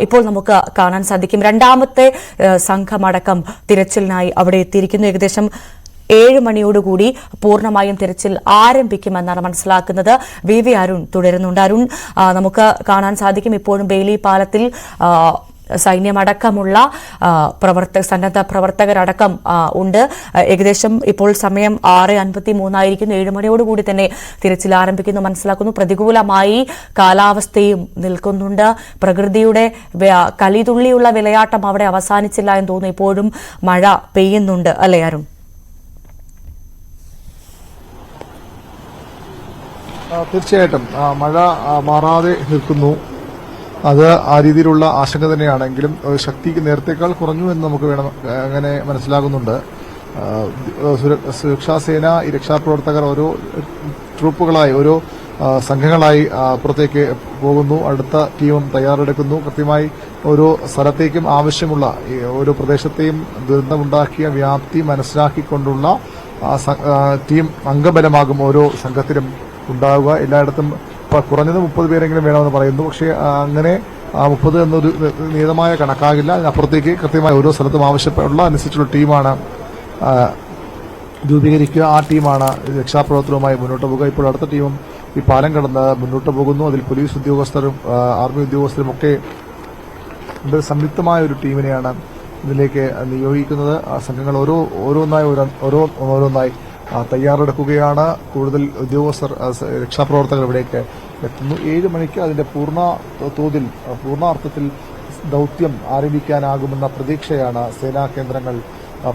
ഇപ്പോൾ നമുക്ക് കാണാൻ സാധിക്കും. രണ്ടാമത്തെ സംഘമടക്കം തിരച്ചിലിനായി അവിടെ എത്തിയിരിക്കുന്നു. ഏകദേശം ഏഴ് മണിയോടുകൂടി പൂർണമായും തിരച്ചിൽ ആരംഭിക്കുമെന്നാണ് മനസ്സിലാക്കുന്നത്. വി വി അരുൺ തുടരുന്നുണ്ട്. അരുൺ നമുക്ക് കാണാൻ സാധിക്കും. ഇപ്പോഴും ബെയിലി പാലത്തിൽ സൈന്യമടക്കമുള്ള പ്രവർത്ത സന്നദ്ധ പ്രവർത്തകരടക്കം ഉണ്ട്. ഏകദേശം ഇപ്പോൾ സമയം ആറ് അൻപത്തി മൂന്നായിരിക്കുന്നു ഏഴ് മണിയോടുകൂടി തന്നെ തിരച്ചിൽ ആരംഭിക്കുന്നു. മനസ്സിലാക്കുന്നു. പ്രതികൂലമായി കാലാവസ്ഥയും നിൽക്കുന്നുണ്ട്. പ്രകൃതിയുടെ കലിതുള്ളിയുള്ള വിളയാട്ടം അവിടെ അവസാനിച്ചില്ല എന്ന് തോന്നുന്നു. ഇപ്പോഴും മഴ പെയ്യുന്നുണ്ട്. അല്ലേ അരുൺ? തീർച്ചയായിട്ടും. മഴ മാറാതെ നിൽക്കുന്നു. അത് ആ രീതിയിലുള്ള ആശങ്ക തന്നെയാണെങ്കിലും ശക്തിക്ക് നേരത്തേക്കാൾ കുറഞ്ഞു എന്ന് നമുക്ക് വേണം അങ്ങനെ മനസ്സിലാകുന്നുണ്ട്. സുരക്ഷാസേന സുരക്ഷാ സേന ഈ രക്ഷാപ്രവർത്തകർ ഓരോ ട്രൂപ്പുകളായി ഓരോ സംഘങ്ങളായി പുറത്തേക്ക് പോകുന്നു. അടുത്ത ടീമും തയ്യാറെടുക്കുന്നു. കൃത്യമായി ഓരോ സ്ഥലത്തേക്കും ആവശ്യമുള്ള ഓരോ പ്രദേശത്തെയും ദുരന്തമുണ്ടാക്കിയ വ്യാപ്തി മനസ്സിലാക്കിക്കൊണ്ടുള്ള ടീം അംഗബലമാകും ഓരോ സംഘത്തിലും ഉണ്ടാവുക. എല്ലായിടത്തും കുറഞ്ഞത് മുപ്പത് പേരെങ്കിലും വേണമെന്ന് പറയുന്നു. പക്ഷേ അങ്ങനെ മുപ്പത് എന്നൊരു നിയതമായ കണക്കാകില്ല. അതിനപ്പുറത്തേക്ക് കൃത്യമായി ഓരോ സ്ഥലത്തും ആവശ്യമുള്ള അനുസരിച്ചുള്ള ടീമാണ് രൂപീകരിക്കുക. ആ ടീമാണ് രക്ഷാപ്രവർത്തനവുമായി മുന്നോട്ട് പോകുക ഇപ്പോൾ അടുത്ത ടീമും ഈ പാലം കടന്ന് മുന്നോട്ട് പോകുന്നു. അതിൽ പോലീസ് ഉദ്യോഗസ്ഥരും ആർമി ഉദ്യോഗസ്ഥരും ഒക്കെ സംയുക്തമായ ഒരു ടീമിനെയാണ് ഇതിലേക്ക് നിയോഗിക്കുന്നത്. സംഘങ്ങൾ ഓരോ ഓരോന്നായി ഓരോ ഓരോ ഓരോന്നായി തയ്യാറെടുക്കുകയാണ്. കൂടുതൽ ഉദ്യോഗസ്ഥർ രക്ഷാപ്രവർത്തകർ ഇവിടേക്ക് എത്തുന്നു. ഏഴ് മണിക്ക് അതിന്റെ പൂർണ തോതിൽ പൂർണാർത്ഥത്തിൽ ദൗത്യം ആരംഭിക്കാനാകുമെന്ന പ്രതീക്ഷയാണ് സേനാ കേന്ദ്രങ്ങൾ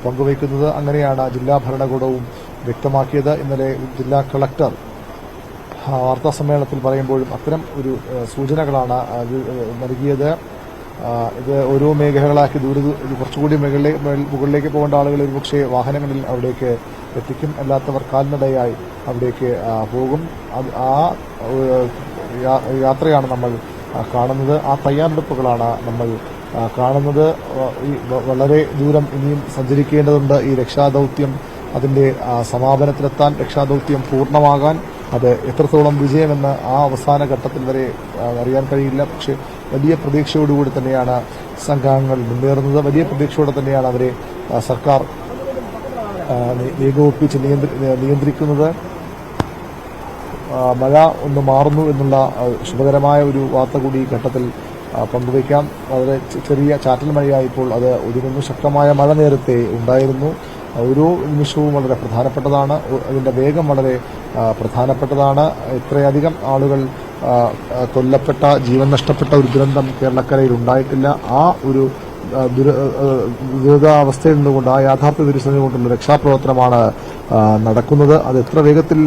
പങ്കുവയ്ക്കുന്നത്. അങ്ങനെയാണ് ജില്ലാ ഭരണകൂടവും വ്യക്തമാക്കിയത്. ഇന്നലെ ജില്ലാ കളക്ടർ വാർത്താ സമ്മേളനത്തിൽ പറയുമ്പോഴും അത്തരം ഒരു സൂചനകളാണ് നൽകിയത്. ഇത് ഓരോ മേഖലകളാക്കി ദൂരെ കുറച്ചുകൂടി മുകളിലേക്ക് പോകേണ്ട ആളുകൾ ഒരുപക്ഷെ വാഹനങ്ങളിൽ അവിടേക്ക് എത്തിക്കും. അല്ലാത്തവർ കാൽനടയായി അവിടേക്ക് പോകും. ആ യാത്രയാണ് നമ്മൾ കാണുന്നത്. ആ തയ്യാറെടുപ്പുകളാണ് നമ്മൾ കാണുന്നത്. വളരെ ദൂരം ഇനിയും സഞ്ചരിക്കേണ്ടതുണ്ട് ഈ രക്ഷാദൌത്യം. അതിന്റെ സമാപനത്തിലെത്താൻ രക്ഷാദൌത്യം പൂർണമാകാൻ അത് എത്രത്തോളം വിജയമെന്ന് ആ അവസാന ഘട്ടത്തിൽ വരെ അറിയാൻ കഴിയില്ല. പക്ഷെ വലിയ പ്രതീക്ഷയോടുകൂടി തന്നെയാണ് സംഘാംഗങ്ങൾ മുന്നേറുന്നത്. വലിയ പ്രതീക്ഷയോടെ തന്നെയാണ് അവരെ സർക്കാർ ഏകോപിപ്പിച്ച് നിയന്ത്രിക്കുന്നത്. മഴ ഒന്ന് മാറുന്നു എന്നുള്ള ശുഭകരമായ ഒരു വാർത്ത കൂടി ഘട്ടത്തിൽ പങ്കുവയ്ക്കാം. വളരെ ചെറിയ ചാറ്റൽ മഴയായപ്പോൾ അത് ഒതുങ്ങുന്നു. ശക്തമായ മഴ നേരത്തെ ഉണ്ടായിരുന്നു. ഓരോ നിമിഷവും വളരെ പ്രധാനപ്പെട്ടതാണ്. അതിന്റെ വേഗം വളരെ പ്രധാനപ്പെട്ടതാണ്. ഇത്രയധികം ആളുകൾ കൊല്ലപ്പെട്ട ജീവൻ നഷ്ടപ്പെട്ട ഒരു ദുരന്തം കേരളക്കരയിൽ ഉണ്ടായിട്ടില്ല. ആ ഒരു ദുരിതാവസ്ഥയിൽ നിന്നുകൊണ്ട് ആ യാഥാർത്ഥ്യ തിരിച്ചറിഞ്ഞുകൊണ്ടുള്ള രക്ഷാപ്രവർത്തനമാണ് നടക്കുന്നത്. അത് എത്ര വേഗത്തിൽ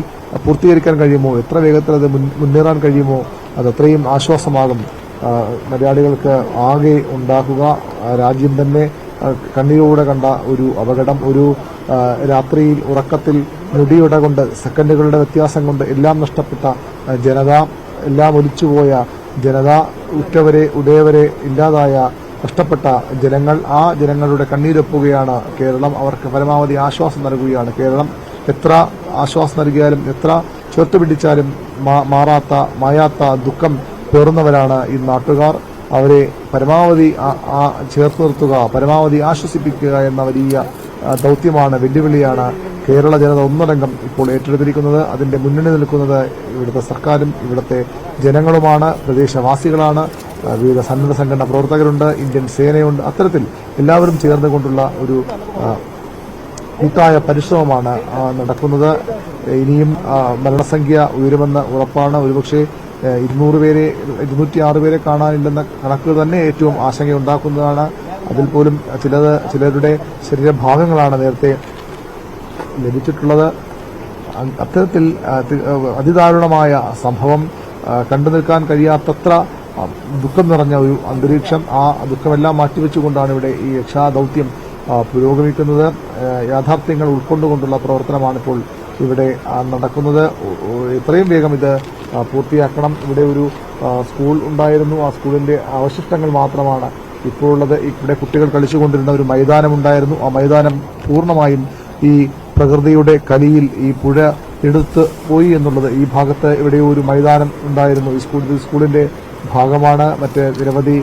പൂർത്തീകരിക്കാൻ കഴിയുമോ? എത്ര വേഗത്തിൽ അത് മുന്നേറാൻ കഴിയുമോ? അത് അത്രയും ആശ്വാസമാകും. മലയാളികൾക്ക് ആകെ ഉണ്ടാക്കുക രാജ്യം തന്നെ കണ്ണീരോടെ കണ്ട ഒരു അപകടം ഒരു രാത്രിയിൽ ഉറക്കത്തിൽ മുടിയുട കൊണ്ട് സെക്കൻഡുകളുടെ വ്യത്യാസം കൊണ്ട് എല്ലാം നഷ്ടപ്പെട്ട ജനത എല്ലാം ഒലിച്ചുപോയ ജനത ഉറ്റവരെ ഉടയവരെ ഇല്ലാതായ കഷ്ടപ്പെട്ട ജനങ്ങൾ ആ ജനങ്ങളുടെ കണ്ണീരൊപ്പുകയാണ് കേരളം. അവർക്ക് പരമാവധി ആശ്വാസം നൽകുകയാണ് കേരളം. എത്ര ആശ്വാസം നൽകിയാലും എത്ര ചേർത്ത് പിടിച്ചാലും മാറാത്ത മായാത്ത ദുഃഖം പേറുന്നവരാണ് ഈ നാട്ടുകാർ. അവരെ പരമാവധി ചേർത്ത് നിർത്തുക പരമാവധി ആശ്വസിപ്പിക്കുക എന്ന വലിയ ദൗത്യമാണ് വെല്ലുവിളിയാണ് കേരള ജനത ഒന്നടങ്കം ഇപ്പോൾ ഏറ്റെടുത്തിരിക്കുന്നത്. അതിന്റെ മുന്നണി നിൽക്കുന്നത് ഇവിടുത്തെ സർക്കാരും ഇവിടുത്തെ ജനങ്ങളുമാണ് പ്രദേശവാസികളാണ്. വിവിധ സന്നദ്ധ സംഘടന പ്രവർത്തകരുണ്ട് ഇന്ത്യൻ സേനയുണ്ട്. അത്തരത്തിൽ എല്ലാവരും ചേർന്നുകൊണ്ടുള്ള ഒരു കൂട്ടായ പരിശ്രമമാണ് നടക്കുന്നത്. ഇനിയും മരണസംഖ്യ ഉയരുമെന്ന് ഉറപ്പാണ്. ഒരുപക്ഷെ ഇരുന്നൂറ് പേരെ ഇരുന്നൂറ്റി ആറ് പേരെ കാണാനില്ലെന്ന കണക്ക് തന്നെ ഏറ്റവും ആശങ്കയുണ്ടാക്കുന്നതാണ്. അതിൽ പോലും ചിലത് ചിലരുടെ ശരീരഭാഗങ്ങളാണ് നേരത്തെ ലഭിച്ചിട്ടുള്ളത്. അത്തരത്തിൽ അതിദാരുണമായ സംഭവം കണ്ടു നിൽക്കാൻ കഴിയാത്തത്ര ദുഃഖം നിറഞ്ഞ ഒരു അന്തരീക്ഷം ആ ദുഃഖമെല്ലാം മാറ്റിവെച്ചുകൊണ്ടാണ് ഇവിടെ ഈ രക്ഷാദൌത്യം പുരോഗമിക്കുന്നത്. യാഥാർത്ഥ്യങ്ങൾ ഉൾക്കൊണ്ടുകൊണ്ടുള്ള പ്രവർത്തനമാണ് ഇപ്പോൾ ഇവിടെ നടക്കുന്നത്. എത്രയും വേഗം ഇത് പൂർത്തിയാക്കണം. ഇവിടെ ഒരു സ്കൂൾ ഉണ്ടായിരുന്നു. ആ സ്കൂളിന്റെ അവശിഷ്ടങ്ങൾ മാത്രമാണ് ഇപ്പോഴുള്ളത്. ഇവിടെ കുട്ടികൾ കളിച്ചുകൊണ്ടിരുന്ന ഒരു മൈതാനമുണ്ടായിരുന്നു. ആ മൈതാനം പൂർണമായും ഈ പ്രകൃതിയുടെ കലിയിൽ ഈ പുഴ എടുത്ത് പോയി എന്നുള്ളത് ഈ ഭാഗത്ത് ഇവിടെ ഒരു മൈതാനം ഉണ്ടായിരുന്നു. ഈ സ്കൂൾ സ്കൂളിന്റെ ഭാഗമാണ്. മറ്റ് നിരവധി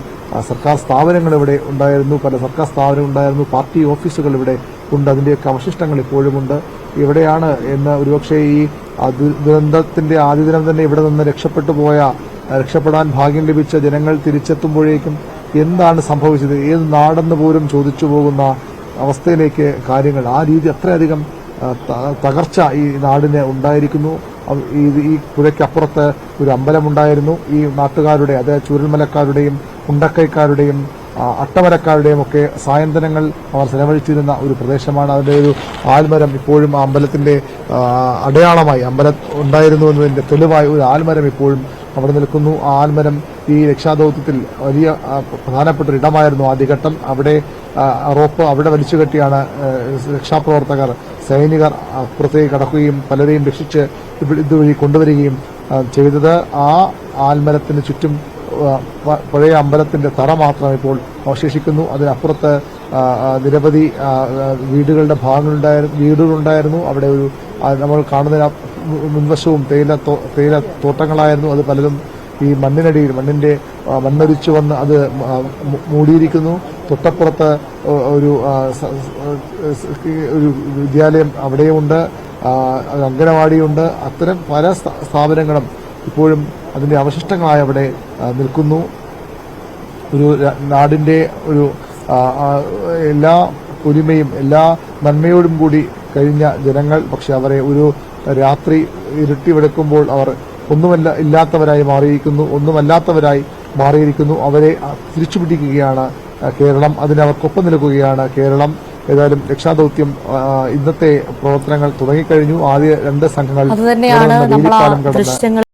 സർക്കാർ സ്ഥാപനങ്ങൾ ഇവിടെ ഉണ്ടായിരുന്നു. പല സർക്കാർ സ്ഥാപനങ്ങൾ ഉണ്ടായിരുന്നു. പാർട്ടി ഓഫീസുകൾ ഇവിടെ ഉണ്ട്. അതിന്റെയൊക്കെ അവശിഷ്ടങ്ങൾ ഇപ്പോഴുമുണ്ട് ഇവിടെയാണ് എന്ന് ഒരുപക്ഷെ ഈ ദുരന്തത്തിന്റെ ആദ്യ ദിനം തന്നെ ഇവിടെ നിന്ന് രക്ഷപ്പെട്ടു പോയ രക്ഷപ്പെടാൻ ഭാഗ്യം ലഭിച്ച ജനങ്ങൾ തിരിച്ചെത്തുമ്പോഴേക്കും എന്താണ് സംഭവിച്ചത്? ഏത് നാടെന്ന് പോലും ചോദിച്ചു പോകുന്ന അവസ്ഥയിലേക്ക് കാര്യങ്ങൾ ആ രീതി അത്രയധികം തകർച്ച ഈ നാടിന് ഉണ്ടായിരിക്കുന്നു. ഈ പുഴയ്ക്കപ്പുറത്ത് ഒരു അമ്പലമുണ്ടായിരുന്നു ഈ നാട്ടുകാരുടെ അതായത് ചുരുൾമലക്കാരുടെയും ഉണ്ടക്കൈക്കാരുടെയും അട്ടമരക്കാരുടെയും ഒക്കെ സായന്തനങ്ങൾ അവർ ചെലവഴിച്ചിരുന്ന ഒരു പ്രദേശമാണ്. അതിന്റെ ഒരു ആൽമരം ഇപ്പോഴും ആ, അടയാളമായി അമ്പലം ഉണ്ടായിരുന്നു എന്നതിന്റെ തെളിവായി ഒരു ആൽമരം ഇപ്പോഴും അവിടെ നിൽക്കുന്നു. ആൽമരം ഈ രക്ഷാദൌത്യത്തിൽ വലിയ പ്രധാനപ്പെട്ട ഒരു ഇടമായിരുന്നു ആദ്യഘട്ടം. അവിടെ റോപ്പ് അവിടെ വലിച്ചു കെട്ടിയാണ് രക്ഷാപ്രവർത്തകർ സൈനികർ അപ്പുറത്തേക്ക് കടക്കുകയും പലരെയും രക്ഷിച്ച് ഇതുവഴി കൊണ്ടുവരികയും ചെയ്തത്. ആ ആൽമരത്തിന് ചുറ്റും പഴയ അമ്പലത്തിന്റെ തറ മാത്രം ഇപ്പോൾ അവശേഷിക്കുന്നു. അതിനപ്പുറത്ത് നിരവധി വീടുകളുടെ ഭാഗങ്ങളുണ്ടായിരുന്നു വീടുകളുണ്ടായിരുന്നു. അവിടെ ഒരു നമ്മൾ കാണുന്ന മുൻവശവും തേയില തേയില തോട്ടങ്ങളായിരുന്നു. അത് പലതും ഈ മണ്ണിനടിയിൽ മണ്ണിന്റെ മണ്ണൊലിച്ചു വന്ന് അത് മൂടിയിരിക്കുന്നു. തൊട്ടപ്പുറത്ത് ഒരു ഒരു വിദ്യാലയം അവിടെയുമുണ്ട്. അംഗനവാടിയുണ്ട്. അത്തരം പല സ്ഥാ- സ്ഥാപനങ്ങളും ഇപ്പോഴും അതിന്റെ അവശിഷ്ടങ്ങളായി അവിടെ നിൽക്കുന്നു. ഒരു നാടിന്റെ ഒരു എല്ലാ പൊലിമയും എല്ലാ നന്മയോടും കൂടി കഴിഞ്ഞ ജനങ്ങൾ പക്ഷെ അവരെ ഒരു രാത്രി ഇരുട്ടി വെളുക്കുമ്പോൾ അവർ ഒന്നുമല്ല ഇല്ലാത്തവരായി മാറിയിരിക്കുന്നു ഒന്നുമല്ലാത്തവരായി മാറിയിരിക്കുന്നു. അവരെ തിരിച്ചുപിടിക്കുകയാണ് കേരളം. അതിനവർക്കൊപ്പം നിൽക്കുകയാണ് കേരളം. ഏതായാലും രക്ഷാദൌത്യം ഇന്നത്തെ പ്രവർത്തനങ്ങൾ തുടങ്ങിക്കഴിഞ്ഞു. ആദ്യ രണ്ട് സംഘങ്ങൾ